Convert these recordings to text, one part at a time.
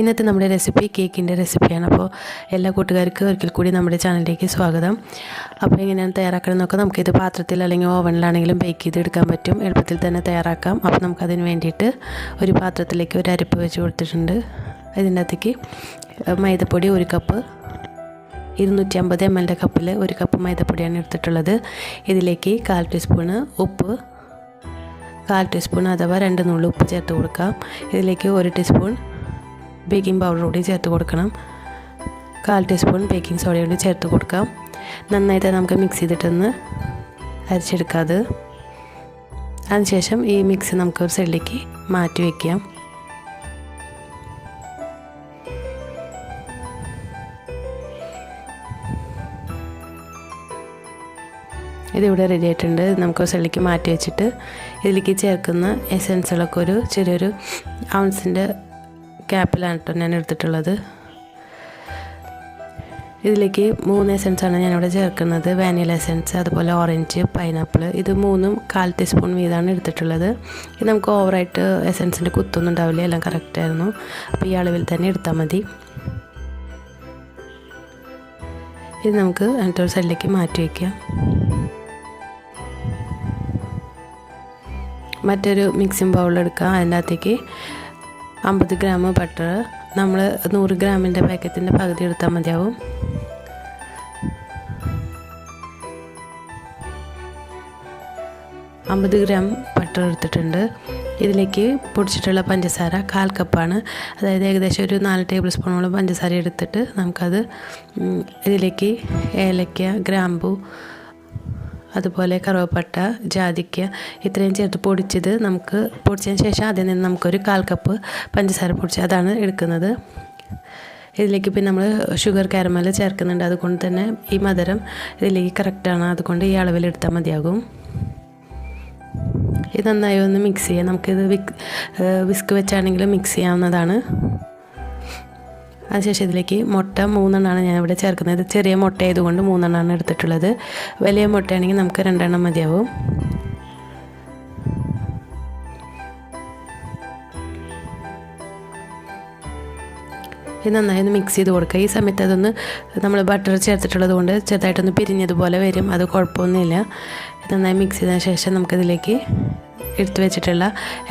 ഇന്നത്തെ നമ്മുടെ റെസിപ്പി കേക്കിന്റെ റെസിപ്പിയാണ് അപ്പോൾ എല്ലാ കൂട്ടുകാർക്കും ഒരിക്കൽ കൂടി നമ്മുടെ ചാനലിലേക്ക് സ്വാഗതം. അപ്പോൾ എങ്ങനെയാണ് തയ്യാറാക്കണം എന്നൊക്കെ നമുക്കിത് പാത്രത്തിൽ അല്ലെങ്കിൽ ഓവനിലാണെങ്കിലും ബേക്ക് ചെയ്തെടുക്കാൻ പറ്റും. എളുപ്പത്തിൽ തന്നെ തയ്യാറാക്കാം. അപ്പോൾ നമുക്കതിന് വേണ്ടിയിട്ട് ഒരു പാത്രത്തിലേക്ക് ഒരു അരിപ്പ് വെച്ച് കൊടുത്തിട്ടുണ്ട്. ഇതിന്റെ അകത്തേക്ക് മൈദപ്പൊടി ഒരു കപ്പ് ഇരുന്നൂറ്റി അമ്പത് എം എല്ലിന്റെ കപ്പിൽ ഒരു കപ്പ് മൈദപ്പൊടിയാണ് എടുത്തിട്ടുള്ളത്. ഇതിലേക്ക് കാൽ ടീസ്പൂണ് ഉപ്പ് കാൽ ടീസ്പൂൺ അഥവാ രണ്ട് നുള്ളി ഉപ്പ് ചേർത്ത് കൊടുക്കാം. ഇതിലേക്ക് ഒരു ടീസ്പൂൺ ബേക്കിംഗ് പൗഡർ കൂടി ചേർത്ത് കൊടുക്കണം. കാൽ ടീസ്പൂൺ ബേക്കിംഗ് സോഡ കൂടി ചേർത്ത് കൊടുക്കാം. നന്നായിട്ട് നമുക്ക് മിക്സ് ചെയ്തിട്ടൊന്ന് അരച്ചെടുക്കാം അത്. അതിനുശേഷം ഈ മിക്സ് നമുക്ക് ഒരു സൈഡിലേക്ക് മാറ്റി വയ്ക്കാം ഇതിവിടെ റെഡി ആയിട്ടുണ്ട്. നമുക്ക് സൈഡിലേക്ക് മാറ്റി വെച്ചിട്ട് ഇതിലേക്ക് ചേർക്കുന്ന എസെൻസുകളൊക്കെ ഒരു ചെറിയൊരു ഔൺസിന്റെ ക്യാപ്പിലാണ് കേട്ടോ ഞാൻ എടുത്തിട്ടുള്ളത്. ഇതിലേക്ക് മൂന്ന് എസൻസാണ് ഞാനിവിടെ ചേർക്കുന്നത്. വാനില എസൻസ് അതുപോലെ ഓറഞ്ച് പൈനാപ്പിൾ ഇത് മൂന്നും കാൽ ടീസ്പൂൺ വീതമാണ് എടുത്തിട്ടുള്ളത്. ഇത് നമുക്ക് ഓവറായിട്ട് എസൻസിന്റെ കുത്തൊന്നും ഉണ്ടാവില്ല എല്ലാം കറക്റ്റായിരുന്നു അപ്പോൾ ഈ അളവിൽ തന്നെ എടുത്താൽ മതി. ഇത് നമുക്ക് എന്നിട്ടൊരു സൈഡിലേക്ക് മാറ്റി വയ്ക്കാം മറ്റൊരു മിക്സിംഗ് ബൗൾ അതിന്റെ അകത്തേക്ക് അമ്പത് ഗ്രാം ബട്ടർ നമ്മൾ നൂറ് ഗ്രാമിന്റെ പാക്കറ്റിന്റെ പകുതി എടുത്താൽ മതിയാവും. അമ്പത് ഗ്രാം ബട്ടർ എടുത്തിട്ടുണ്ട്. ഇതിലേക്ക് പൊടിച്ചിട്ടുള്ള പഞ്ചസാര കാൽ കപ്പാണ് അതായത് ഏകദേശം ഒരു നാല് ടേബിൾ സ്പൂണോളം പഞ്ചസാര എടുത്തിട്ട് നമുക്കത് ഇതിലേക്ക് ഏലക്ക ഗ്രാമ്പു അതുപോലെ കറുവപ്പട്ട ജാതിക്ക ഇത്രയും ചേർത്ത് പൊടിച്ചത് നമുക്ക് പൊടിച്ചതിന് ശേഷം അതിൽ നിന്ന് നമുക്കൊരു കാൽ കപ്പ് പഞ്ചസാര പൊടിച്ച് അതാണ് എടുക്കുന്നത്. ഇതിലേക്ക് പിന്നെ നമ്മൾ ഷുഗർ കാരമൽ ചേർക്കുന്നുണ്ട്. അതുകൊണ്ട് തന്നെ ഈ മധുരം ഇതിലേക്ക് കറക്റ്റാണ് അതുകൊണ്ട് ഈ അളവിൽ എടുത്താൽ മതിയാകും. ഇത് നന്നായി ഒന്ന് മിക്സ് ചെയ്യാം. നമുക്കിത് വിക് വിസ്ക് വെച്ചാണെങ്കിലും മിക്സ് ചെയ്യാവുന്നതാണ്. അതിനുശേഷം ഇതിലേക്ക് മുട്ട മൂന്നെണ്ണമാണ് ഞാൻ ഇവിടെ ചേർക്കുന്നത്. ചെറിയ മുട്ട ആയതുകൊണ്ട് മൂന്നെണ്ണമാണ് എടുത്തിട്ടുള്ളത്. വലിയ മുട്ടയാണെങ്കിൽ നമുക്ക് രണ്ടെണ്ണം മതിയാവും. ഇത് നന്നായി ഒന്ന് മിക്സ് ചെയ്ത് കൊടുക്കുക. ഈ സമയത്ത് അതൊന്ന് നമ്മൾ ബട്ടർ ചേർത്തിട്ടുള്ളത് കൊണ്ട് ചെറുതായിട്ടൊന്ന് പിരിഞ്ഞതുപോലെ വരും. അത് കുഴപ്പമൊന്നുമില്ല. നന്നായി മിക്സ് ചെയ്തതിന് ശേഷം നമുക്കിതിലേക്ക് എടുത്തു വെച്ചിട്ടുള്ള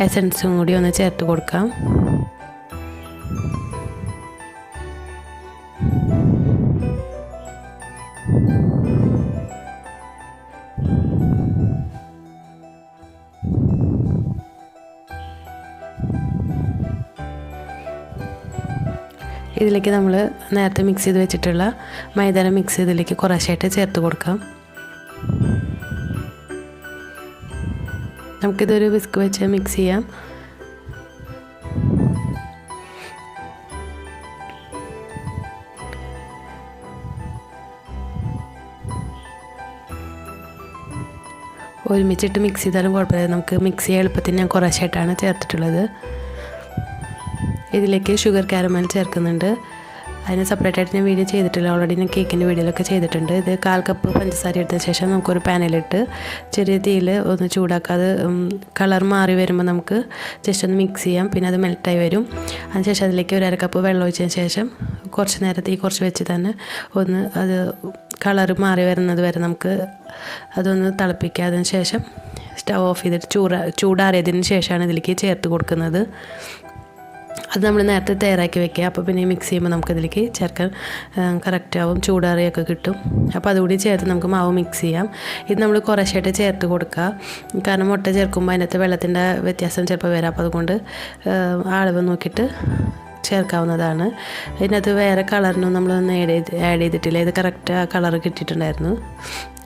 എസൻസും കൂടി ഒന്ന് ചേർത്ത് കൊടുക്കാം. ഇതിലേക്ക് നമ്മൾ നേരത്തെ മിക്സ് ചെയ്ത് വെച്ചിട്ടുള്ള മൈദാന മിക്സ് ഇതിലേക്ക് കുറേശ്ശായിട്ട് ചേർത്ത് കൊടുക്കാം. നമുക്കിതൊരു വിസ്ക് വെച്ച് മിക്സ് ചെയ്യാം. ഒരുമിച്ചിട്ട് മിക്സ് ചെയ്താലും കുഴപ്പമില്ല. നമുക്ക് മിക്സ് ചെയ്യാൻ എളുപ്പത്തിന് ഞാൻ കുറേശ്ശായിട്ടാണ് ചേർത്തിട്ടുള്ളത്. ഇതിലേക്ക് ഷുഗർ കാരമൽ ചേർക്കുന്നുണ്ട്. അതിന് സെപ്പറേറ്റ് ആയിട്ട് ഞാൻ വീഡിയോ ചെയ്തിട്ടില്ല. ഓൾറെഡി ഞാൻ കേക്കിന്റെ വീഡിയോയിലൊക്കെ ചെയ്തിട്ടുണ്ട്. ഇത് കാൽ കപ്പ് പഞ്ചസാര എടുത്ത ശേഷം നമുക്കൊരു പാനിലിട്ട് ചെറിയ തീയിൽ ഒന്ന് ചൂടാക്കാതെ കളർ മാറി വരുമ്പോൾ നമുക്ക് ജസ്റ്റ് ഒന്ന് മിക്സ് ചെയ്യാം. പിന്നെ അത് മെൽറ്റായി വരും. അതിനുശേഷം അതിലേക്ക് ഒരു അര കപ്പ് വെള്ളം ഒഴിച്ചതിന് ശേഷം കുറച്ച് നേരം തീ കുറച്ച് വെച്ച് തന്നെ ഒന്ന് അത് കളർ മാറി വരുന്നത് വരെ നമുക്ക് അതൊന്ന് തിളപ്പിക്കുക അതിന് ശേഷം സ്റ്റവ് ഓഫ് ചെയ്തിട്ട് ചൂടാ ചൂടാറിയതിന് ശേഷമാണ് ഇതിലേക്ക് ചേർത്ത് കൊടുക്കുന്നത്. അത് നമ്മൾ നേരത്തെ തയ്യാറാക്കി വെക്കുക. അപ്പോൾ പിന്നെ മിക്സ് ചെയ്യുമ്പോൾ നമുക്കതിലേക്ക് ചേർക്കാൻ കറക്റ്റ് ആവും. ചൂടാറിയൊക്കെ കിട്ടും. അപ്പോൾ അതുകൂടി ചേർത്ത് നമുക്ക് മാവ് മിക്സ് ചെയ്യാം. ഇത് നമ്മൾ കുറേശ്ശായിട്ട് ചേർത്ത് കൊടുക്കുക. കാരണം മുട്ട ചേർക്കുമ്പോൾ അതിനകത്ത് വെള്ളത്തിന്റെ വ്യത്യാസം ചിലപ്പോൾ വരാം. അപ്പോൾ അതുകൊണ്ട് അളവ് നോക്കിയിട്ട് ചേർക്കാവുന്നതാണ്. ഇതിനകത്ത് വേറെ കളറിനും നമ്മളൊന്നും ആഡ് ചെയ്ത് ആഡ് ചെയ്തിട്ടില്ല. ഇത് കറക്റ്റ് ആ കളർ കിട്ടിയിട്ടുണ്ടായിരുന്നു.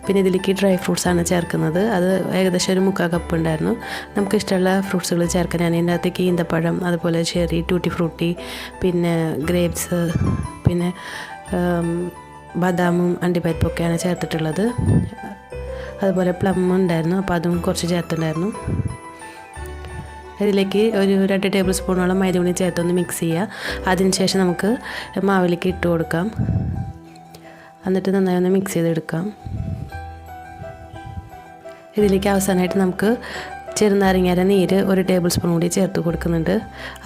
പിന്നെ ഇതിലേക്ക് ഡ്രൈ ഫ്രൂട്ട്സാണ് ചേർക്കുന്നത്. അത് ഏകദേശം ഒരു മുക്കാൽ കപ്പ് ഉണ്ടായിരുന്നു. നമുക്ക് ഇഷ്ടമുള്ള ഫ്രൂട്ട്സുകൾ ചേർക്കാൻ ഞാൻ ഇതിന്റെ അകത്തേക്ക് ഈന്തപ്പഴം അതുപോലെ ചെറി ടൂട്ടി ഫ്രൂട്ടി പിന്നെ ഗ്രേപ്സ് പിന്നെ ബദാമും അണ്ടിപ്പരിപ്പൊക്കെയാണ് ചേർത്തിട്ടുള്ളത്. അതുപോലെ പ്ലം ഉണ്ടായിരുന്നു. അപ്പോൾ അതും കുറച്ച് ചേർത്തിട്ടുണ്ടായിരുന്നു. ഇതിലേക്ക് ഒരു രണ്ട് ടേബിൾ സ്പൂണോളം മൈദ കൂടി ചേർത്തൊന്ന് മിക്സ് ചെയ്യുക. അതിനുശേഷം നമുക്ക് മാവിലേക്ക് ഇട്ട് കൊടുക്കാം. എന്നിട്ട് നന്നായി ഒന്ന് മിക്സ് ചെയ്തെടുക്കാം. ഇതിലേക്ക് അവസാനമായിട്ട് നമുക്ക് ചെറുനാരങ്ങയുടെ നീര് ഒരു ടേബിൾ സ്പൂൺ കൂടി ചേർത്ത് കൊടുക്കുന്നുണ്ട്.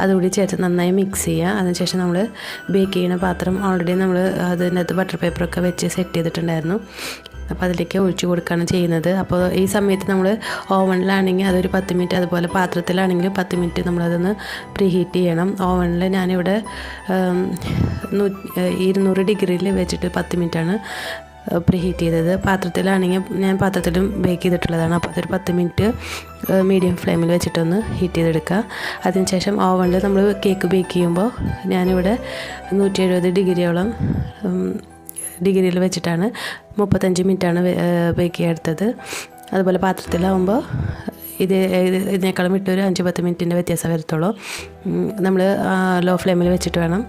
അതുകൂടി ചേർത്ത് നന്നായി മിക്സ് ചെയ്യുക. അതിനുശേഷം നമ്മൾ ബേക്ക് ചെയ്യുന്ന പാത്രം ഓൾറെഡി നമ്മൾ അതിനകത്ത് ബട്ടർ പേപ്പറൊക്കെ വെച്ച് സെറ്റ് ചെയ്തിട്ടുണ്ടായിരുന്നു. അപ്പോൾ അതിലേക്ക് ഒഴിച്ചു കൊടുക്കുകയാണ് ചെയ്യുന്നത്. അപ്പോൾ ഈ സമയത്ത് നമ്മൾ ഓവനിലാണെങ്കിൽ അതൊരു പത്ത് മിനിറ്റ് അതുപോലെ പാത്രത്തിലാണെങ്കിൽ പത്ത് മിനിറ്റ് നമ്മളതൊന്ന് പ്രീ ഹീറ്റ് ചെയ്യണം. ഓവനിൽ ഞാനിവിടെ ഇരുന്നൂറ് ഡിഗ്രിയിൽ വെച്ചിട്ട് പത്ത് മിനിറ്റാണ് പ്രീ ഹീറ്റ് ചെയ്തത്. പാത്രത്തിലാണെങ്കിൽ ഞാൻ പാത്രത്തിലും ബേക്ക് ചെയ്തിട്ടുള്ളതാണ്. അപ്പോൾ അതൊരു പത്ത് മിനിറ്റ് മീഡിയം ഫ്ലെയിമിൽ വെച്ചിട്ടൊന്ന് ഹീറ്റ് ചെയ്തെടുക്കുക. അതിനുശേഷം ഓവണിൽ നമ്മൾ കേക്ക് ബേക്ക് ചെയ്യുമ്പോൾ ഞാനിവിടെ നൂറ്റി എഴുപത് ഡിഗ്രിയോളം ഡിഗ്രിയിൽ വെച്ചിട്ടാണ് മുപ്പത്തഞ്ച് മിനിറ്റാണ് ബേക്ക് ചെയ്യാനെടുത്തത് അതുപോലെ പാത്രത്തിലാവുമ്പോൾ ഇത് ഇത് ഇതിനേക്കാളും വിട്ട് ഒരു അഞ്ച് പത്ത് മിനിറ്റിന്റെ വ്യത്യാസം വരത്തുള്ളൂ. നമ്മൾ ലോ ഫ്ലെയിമിൽ വെച്ചിട്ട് വേണം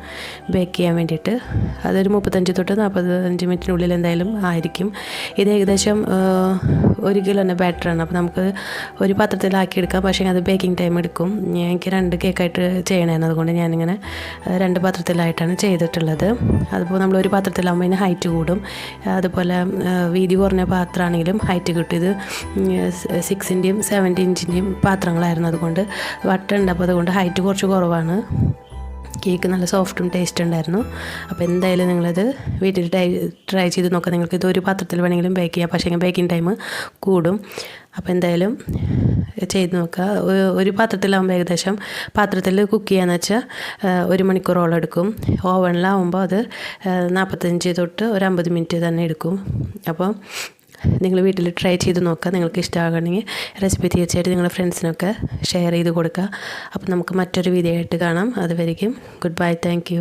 ബേക്ക് ചെയ്യാൻ വേണ്ടിയിട്ട്. അതൊരു മുപ്പത്തഞ്ച് തൊട്ട് നാൽപ്പത്തഞ്ച് മിനിറ്റിനുള്ളിൽ എന്തായാലും ആയിരിക്കും. ഇത് ഏകദേശം ഒരു കിലോന്റെ ബാറ്ററാണ് അപ്പോൾ നമുക്ക് ഒരു പാത്രത്തിലാക്കി എടുക്കാം. പക്ഷേ അത് ബേക്കിംഗ് ടൈം എടുക്കും. എനിക്ക് രണ്ട് കേക്കായിട്ട് ചെയ്യണമായിരുന്നു. അതുകൊണ്ട് ഞാനിങ്ങനെ രണ്ട് പാത്രത്തിലായിട്ടാണ് ചെയ്തിട്ടുള്ളത്. അതിപ്പോൾ നമ്മൾ ഒരു പാത്രത്തിലാകുമ്പോൾ അതിന് ഹൈറ്റ് കൂടും. അതുപോലെ വീതി കുറഞ്ഞ പാത്രമാണെങ്കിലും ഹൈറ്റ് കിട്ടും. ഇത് സിക്സിന്റെയും സെവന്റി ഇഞ്ചിന്റെയും പാത്രങ്ങളായിരുന്നു അതുകൊണ്ട് വട്ടുണ്ട് അപ്പോൾ അതുകൊണ്ട് ഹൈറ്റ് കുറച്ച് കുറവാണ്. കേക്ക് നല്ല സോഫ്റ്റും ടേസ്റ്റ് ഉണ്ടായിരുന്നു. അപ്പോൾ എന്തായാലും നിങ്ങളത് വീട്ടിൽ ട്രൈ ട്രൈ ചെയ്ത് നോക്കാം. നിങ്ങൾക്ക് ഇത് ഒരു പാത്രത്തിൽ വേണമെങ്കിലും ബേക്ക് ചെയ്യാം. പക്ഷേ ബേക്കിംഗ് ടൈം കൂടും. അപ്പോൾ എന്തായാലും ചെയ്ത് നോക്കുക. ഒരു പാത്രത്തിലാവുമ്പോൾ ഏകദേശം പാത്രത്തിൽ കുക്ക് ചെയ്യാന്ന് വെച്ചാൽ ഒരു മണിക്കൂറോളം എടുക്കും. ഓവനിലാവുമ്പോൾ അത് നാൽപ്പത്തഞ്ച് തൊട്ട് ഒരു അമ്പത് മിനിറ്റ് തന്നെ എടുക്കും. അപ്പോൾ നിങ്ങൾ വീട്ടിൽ ട്രൈ ചെയ്ത് നോക്കുക. നിങ്ങൾക്ക് ഇഷ്ടമാകണമെങ്കിൽ റെസിപ്പി തീർച്ചയായിട്ടും നിങ്ങളുടെ ഫ്രണ്ട്സിനൊക്കെ ഷെയർ ചെയ്ത് കൊടുക്കുക. അപ്പോൾ നമുക്ക് മറ്റൊരു വീഡിയോ ആയിട്ട് കാണാം. അതുവരെയും ഗുഡ് ബൈ താങ്ക്